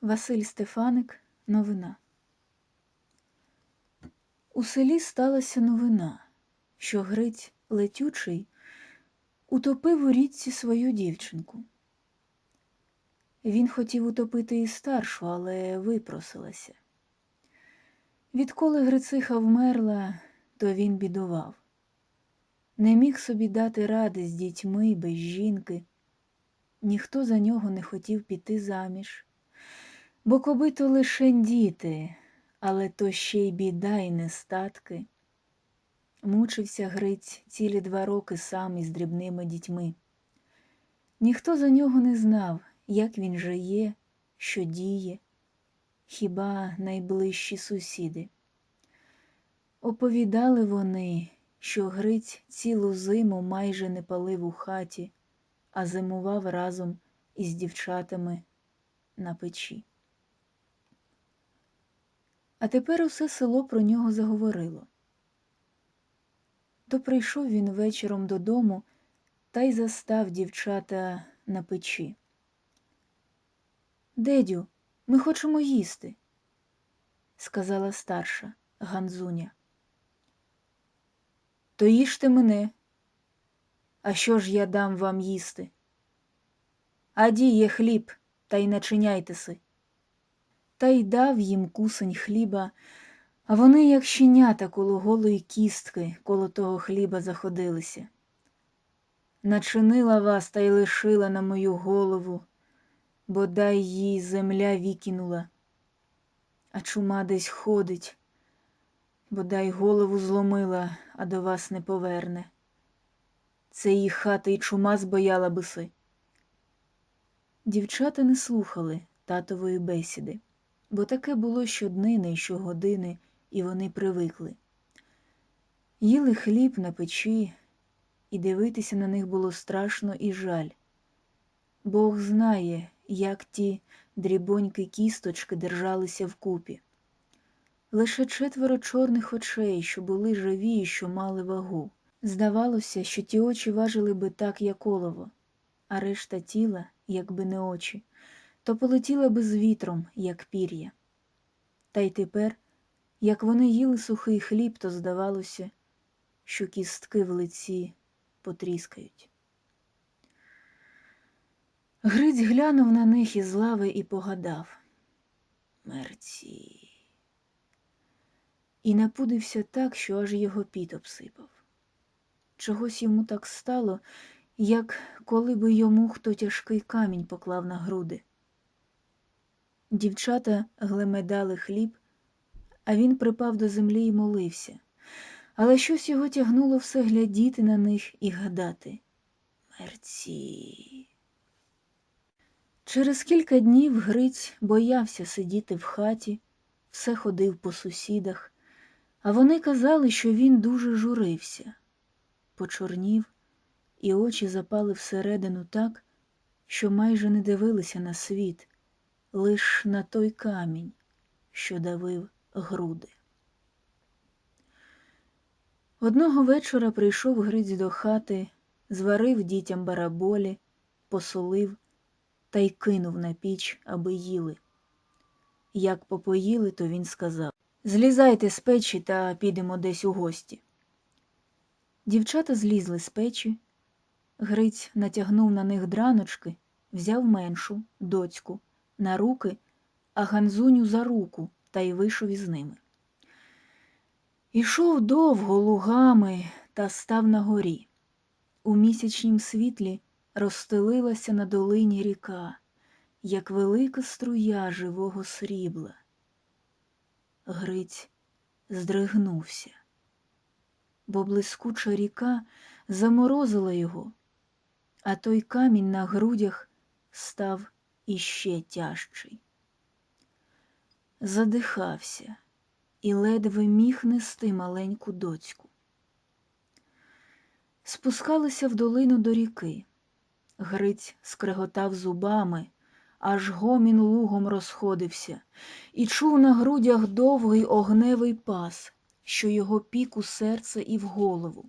Василь Стефаник новина. У селі сталася новина, що Гриць летючий утопив у річці свою дівчинку. Він хотів утопити і старшу, але випросилася. Відколи Грициха вмерла, то він бідував. Не міг собі дати ради з дітьми без жінки. Ніхто за нього не хотів піти заміж, бо коби то лишень діти, але то ще й біда і нестатки. Мучився Гриць цілі два роки сам із дрібними дітьми. Ніхто за нього не знав, як він жиє, що діє, хіба найближчі сусіди. Оповідали вони, що Гриць цілу зиму майже не палив у хаті, а зимував разом із дівчатами на печі. А тепер усе село про нього заговорило. То прийшов він вечором додому та й застав дівчата на печі. Дедю, ми хочемо їсти, сказала старша Ганзуня. То їжте мене. А що ж я дам вам їсти? Аді є хліб, та й начиняйтеси. Та й дав їм кусень хліба, а вони, як щенята коло голої кістки, коло того хліба заходилися. Начинила вас та й лишила на мою голову, бодай їй земля вікінула, а чума десь ходить, бодай голову зломила, а до вас не поверне. Це її хата й чума збояла биси. Дівчата не слухали татової бесіди, бо таке було щоднини й щогодини, і вони привикли. Їли хліб на печі, і дивитися на них було страшно і жаль. Бог знає, як ті дрібонькі кісточки держалися вкупі. Лише четверо чорних очей, що були живі і що мали вагу. Здавалося, що ті очі важили би так, як олово, а решта тіла, якби не очі, то полетіла би з вітром, як пір'я. Та й тепер, як вони їли сухий хліб, то здавалося, що кістки в лиці потріскають. Гриць глянув на них із лави і погадав мерці. І напудився так, що аж його піт обсипав. Чогось йому так стало, як коли би йому хто тяжкий камінь поклав на груди. Дівчата глемедали хліб, а він припав до землі і молився, але щось його тягнуло все глядіти на них і гадати. Мерці. Через кілька днів Гриць боявся сидіти в хаті, все ходив по сусідах, а вони казали, що він дуже журився, почорнів, і очі запали всередину так, що майже не дивилися на світ, лиш на той камінь, що давив груди. Одного вечора прийшов Гриць до хати, зварив дітям бараболі, посолив та й кинув на піч, аби їли. Як попоїли, то він сказав Злізайте з печі та підемо десь у гості. Дівчата злізли з печі. Гриць натягнув на них драночки, взяв меншу, доцьку, на руки, а Ганзуню за руку та й вийшов із ними. Ішов довго лугами та став на горі. У місячнім світлі розстелилася на долині ріка, як велика струя живого срібла. Гриць здригнувся, бо блискуча ріка заморозила його, а той камінь на грудях став іще тяжчий. Задихався і ледве міг нести маленьку доцьку. Спускалися в долину до ріки. Гриць скреготав зубами, аж гомін лугом розходився, і чув на грудях довгий огневий пас, що його пік у серце і в голову.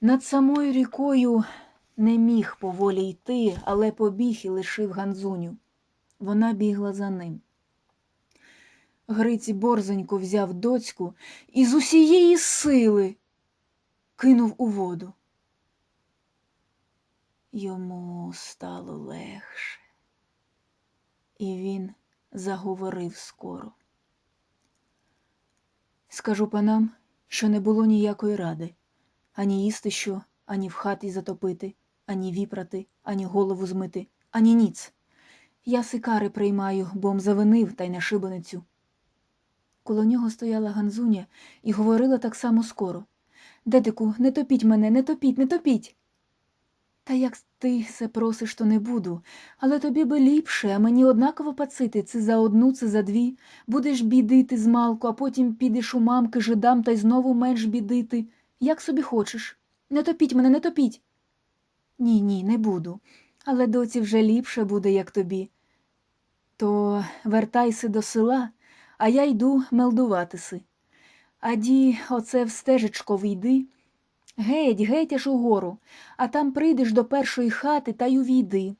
Над самою рікою не міг поволі йти, але побіг і лишив Ганзуню. Вона бігла за ним. Гриць борзенько взяв доцьку і з усієї сили кинув у воду. Йому стало легше, і він заговорив скоро. Скажу панам, що не було ніякої ради ані їсти що, ані в хаті затопити, ані віпрати, ані голову змити, ані ніц. Я сикари приймаю, бом завинив та й на шибеницю. Коло нього стояла Ганзуня і говорила так само скоро. Дедику, не топіть мене, не топіть, не топіть. Та як ти се просиш, то не буду, але тобі би ліпше, а мені однаково пацити, це за одну, це за дві. Будеш бідити з малку, а потім підеш у мамки жидам та й знову менш бідити. Як собі хочеш. Не топіть мене, не топіть. Ні, ні, не буду. Але доці вже ліпше буде, як тобі. То вертайся до села, а я йду мелдуватиси. Аді, оце в стежечко війди. Геть, геть аж угору, а там прийдеш до першої хати та й увійди.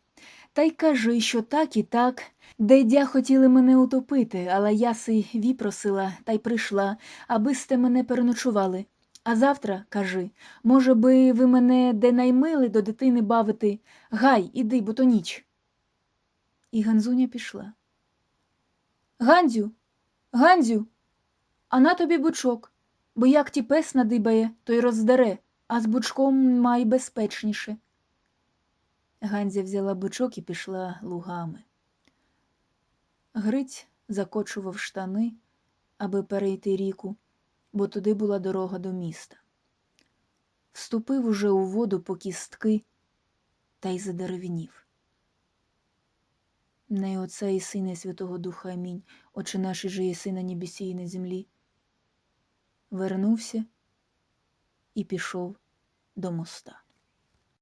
Та й кажи, що так і так. Дедя хотіли мене утопити, але я си віпросила та й прийшла, аби сте мене переночували. А завтра, кажи, може би, ви мене де наймили до дитини бавити. Гай, іди, бо то ніч. І Ганзуня пішла. Гандзю, Гандзю, а на тобі бучок, бо як ті пес надибає, то й роздере, а з бучком май безпечніше. Ганзя взяла бучок і пішла лугами. Гриць закочував штани, аби перейти ріку, бо туди була дорога до міста. Вступив уже у воду по кістки та й задеревнів. Не Отця і Сина Святого Духа Амінь, Отче наші же єси на і на землі. Вернувся і пішов до моста.